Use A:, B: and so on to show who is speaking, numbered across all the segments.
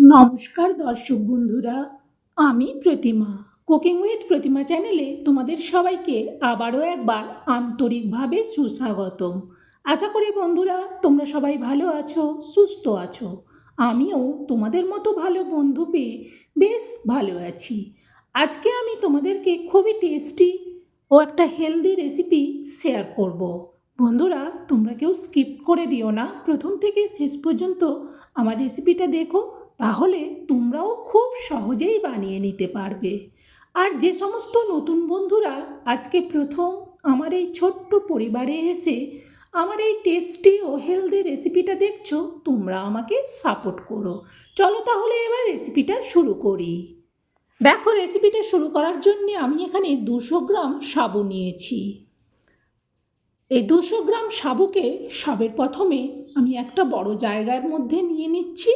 A: নমস্কার দর্শক বন্ধুরা, আমি প্রতিমা। কুকিং উইথ প্রতিমা চ্যানেলে তোমাদের সবাইকে আবারও একবার আন্তরিকভাবে সুস্বাগত আশা করি বন্ধুরা, তোমরা সবাই ভালো আছো, সুস্থ আছো। আমিও তোমাদের মতো ভালো বন্ধু পেয়ে বেশ ভালো আছি। আজকে আমি তোমাদেরকে খুবই টেস্টি ও একটা হেলদি রেসিপি শেয়ার করব। বন্ধুরা, তোমরা কেউ স্কিপ করে দিও না। প্রথম থেকে শেষ পর্যন্ত আমার রেসিপিটা দেখো। তাহলে তোমরাও খুব সহজেই বানিয়ে নিতে পারবে। আর যে সমস্ত নতুন বন্ধুরা আজকে প্রথম আমার এই ছোট্ট পরিবারে এসে আমার এই টেস্টি ও হেলদি রেসিপিটা দেখছ, তোমরা আমাকে সাপোর্ট করো। চলো তাহলে এবার রেসিপিটা শুরু করি। দেখো, রেসিপিটা শুরু করার জন্য আমি এখানে দুশো গ্রাম সাবু নিয়েছি। এই দুশো গ্রাম সাবুকে সবের প্রথমে আমি একটা বড় জায়গার মধ্যে নিয়ে নিচ্ছি।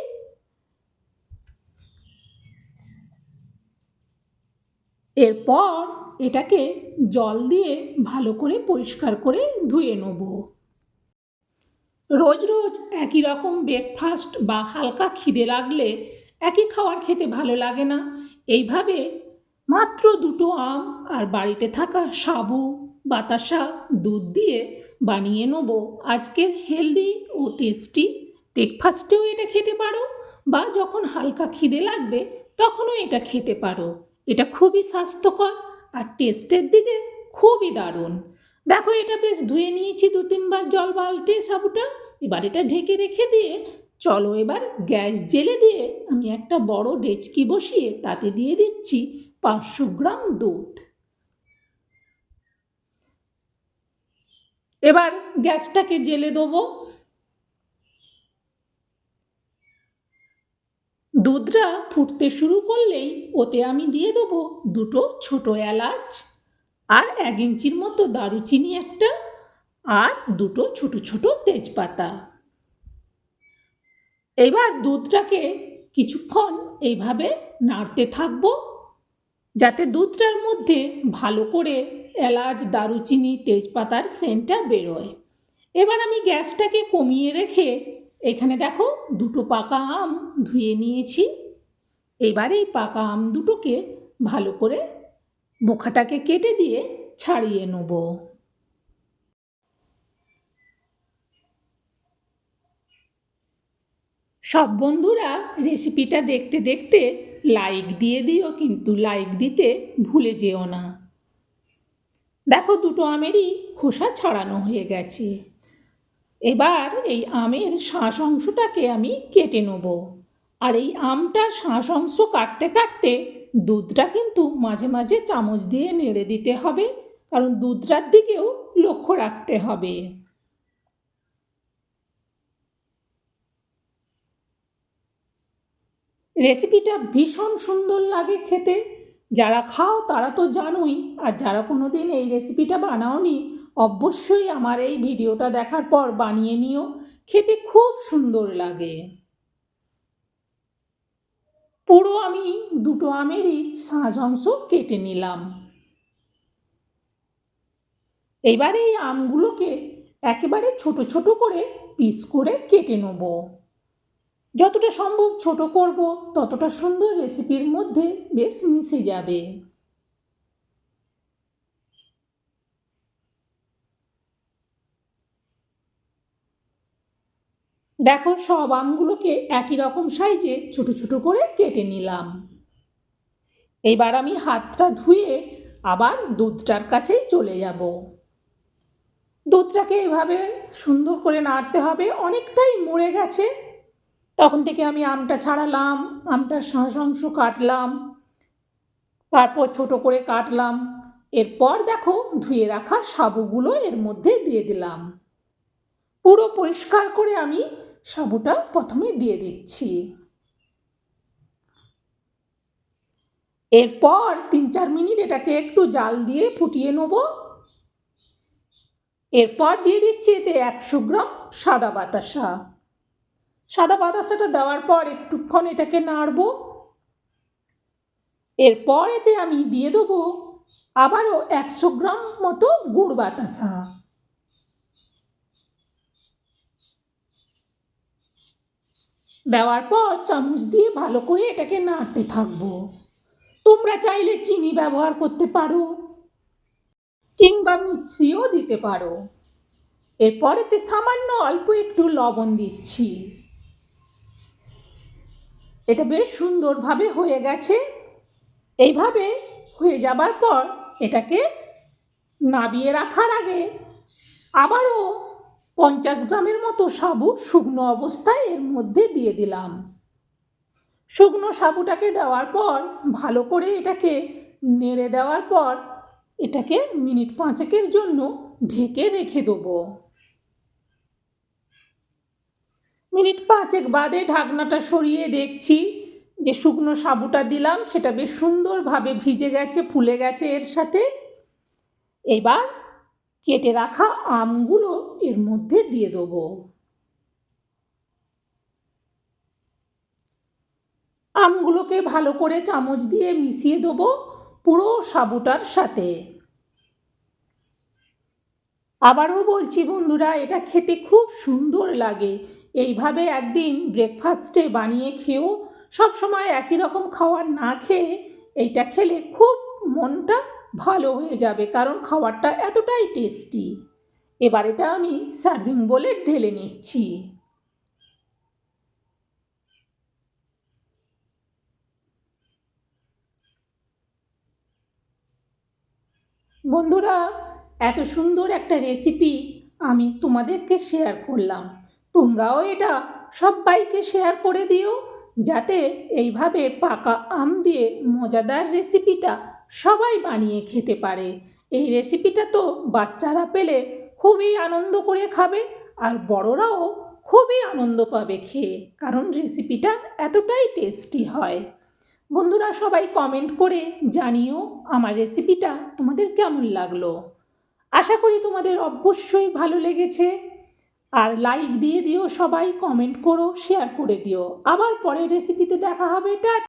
A: এরপর এটাকে জল দিয়ে ভালো করে পরিষ্কার করে ধুয়ে নেব। রোজ রোজ একই রকম ব্রেকফাস্ট বা হালকা খিদে লাগলে একই খাওয়ার খেতে ভালো লাগে না। এইভাবে মাত্র দুটো আম আর বাড়িতে থাকা সাবু, বাতাসা, দুধ দিয়ে বানিয়ে নেব। আজকের হেলদি ও টেস্টি ব্রেকফাস্টেও এটা খেতে পারো বা যখন হালকা খিদে লাগবে তখনও এটা খেতে পারো। এটা খুবই স্বাস্থ্যকর আর টেস্টের দিকে খুবই দারুণ। দেখো, এটা বেশ ধুয়ে নিয়েছি দু তিনবার জল বালটে সাবুটা। এবার এটা ঢেকে রেখে দিয়ে চলো এবার গ্যাস জেলে দিয়ে আমি একটা বড় ডেচকি বসিয়ে তাতে দিয়ে দিচ্ছি পাঁচশো গ্রাম দুধ। এবার গ্যাসটাকে জেলে দেবো। দুধটা ফুটতে শুরু করলেই ওতে আমি দিয়ে দেবো দুটো ছোটো এলাচ আর এক ইঞ্চির মতো দারুচিনি একটা আর দুটো ছোট ছোট তেজপাতা। এবার দুধটাকে কিছুক্ষণ এইভাবে নাড়তে থাকব যাতে দুধটার মধ্যে ভালো করে এলাচ, দারুচিনি, তেজপাতার সেন্টটা বেরোয়। এবার আমি গ্যাসটাকে কমিয়ে রেখে এখানে দেখো দুটো পাকা আম ধুয়ে নিয়েছি। এবার এই পাকা আম দুটোকে ভালো করে বোখাটাকে কেটে দিয়ে ছাড়িয়ে নেব। সব বন্ধুরা রেসিপিটা দেখতে দেখতে লাইক দিয়ে দিও, কিন্তু লাইক দিতে ভুলে যেও না। দেখো দুটো আমেরই খোসা ছাড়ানো হয়ে গেছে। এবার এই আমের শাঁস অংশটাকে আমি কেটে নেব। আর এই আমটার শাঁস অংশ কাটতে কাটতে দুধটা কিন্তু মাঝে মাঝে চামচ দিয়ে নেড়ে দিতে হবে, কারণ দুধটার দিকেও লক্ষ্য রাখতে হবে। রেসিপিটা ভীষণ সুন্দর লাগে খেতে। যারা খাও তারা তো জানোই, আর যারা কোনো দিন এই রেসিপিটা বানাওনি অবশ্যই আমার এই ভিডিওটা দেখার পর বানিয়ে নিও। খেতে খুব সুন্দর লাগে। পুরো আমি দুটো আমেরই সাঁজ অংশ কেটে নিলাম। এবারে এই আমগুলোকে একেবারে ছোট ছোট করে পিস করে কেটে নেব। যতটা সম্ভব ছোট করব, ততটা সুন্দর রেসিপির মধ্যে বেশ মিশে যাবে। দেখো, সব আমগুলোকে একই রকম সাইজে ছোট ছোট করে কেটে নিলাম। এবার আমি হাতটা ধুয়ে আবার দুধটার কাছেই চলে যাব। দুধটাকে এভাবে সুন্দর করে নাড়তে হবে, অনেকটাই মরে গেছে। তখন থেকে আমি আমটা ছাড়ালাম, আমটার শাঁস অংশ কাটলাম, তারপর ছোট করে কাটলাম। এরপর দেখো, ধুয়ে রাখা সাবুগুলো এর মধ্যে দিয়ে দিলাম। পুরো পরিষ্কার করে আমি সাবুটা প্রথমে দিয়ে দিচ্ছি। এরপর তিন চার মিনিট এটাকে একটু জাল দিয়ে ফুটিয়ে নেব। এরপর দিয়ে দিচ্ছি এতে একশো গ্রাম সাদা বাতাসা। সাদা বাতাসাটা দেওয়ার পর একটুক্ষণ এটাকে নাড়ব। এরপর এতে আমি দিয়ে দেবো আবারও একশো গ্রাম মতো গুড় বাতাসা। দেওয়ার পর চামচ দিয়ে ভালো করে এটাকে নাড়তে থাকব। তোমরা চাইলে চিনি ব্যবহার করতে পারো কিংবা মিশ্রিও দিতে পারো। এরপরেতে সামান্য অল্প একটু লবণ দিচ্ছি। এটা বেশ সুন্দরভাবে হয়ে গেছে। এইভাবে হয়ে যাবার পর এটাকে নাবিয়ে রাখার আগে আবারও পঞ্চাশ গ্রামের মতো সাবু শুকনো অবস্থায় এর মধ্যে দিয়ে দিলাম। শুকনো সাবুটাকে দেওয়ার পর, ভালো করে এটাকে নেড়ে দেওয়ার পর, এটাকে মিনিট পাঁচেকের জন্য ঢেকে রেখে দেবো। মিনিট পাঁচেক বাদে ঢাকনাটা সরিয়ে দেখছি যে শুকনো সাবুটা দিলাম, সেটা বেশ সুন্দরভাবে ভিজে গেছে, ফুলে গেছে এর সাথে। এবার কেটে রাখা আমগুলো এর মধ্যে দিয়ে দেবো। আমগুলোকে ভালো করে চামচ দিয়ে মিশিয়ে দেবো পুরো সাবুটার সাথে। আবারও বলছি বন্ধুরা, এটা খেতে খুব সুন্দর লাগে। এইভাবে একদিন ব্রেকফাস্টে বানিয়ে খেয়েও সবসময় একই রকম খাবার না খেয়ে এইটা খেলে খুব মনটা ভালো হয়ে যাবে, কারণ খাবারটা এতটাই টেস্টি এবার এটা আমি সার্ভিং বলে ঢেলে নিচ্ছি। বন্ধুরা, এত সুন্দর একটা রেসিপি আমি তোমাদেরকে শেয়ার করলাম। তোমরাও এটা সবাইকে শেয়ার করে দিও, যাতে এইভাবে পাকা আম দিয়ে মজাদার রেসিপিটা সবাই বানিয়ে খেতে পারে। এই রেসিপিটা তো বাচ্চারা পেলে খুবই আনন্দ করে খাবে আর বড়রাও খুবই আনন্দ পাবে খেয়ে, কারণ রেসিপিটা এতটাই টেস্টি হয়। বন্ধুরা, সবাই কমেন্ট করে জানিও আমার রেসিপিটা তোমাদের কেমন লাগল। আশা করি তোমাদের অবশ্যই ভালো লেগেছে। আর লাইক দিয়ে দিও সবাই কমেন্ট করো শেয়ার করে দিও। আবার পরের রেসিপিতে দেখা হবে টা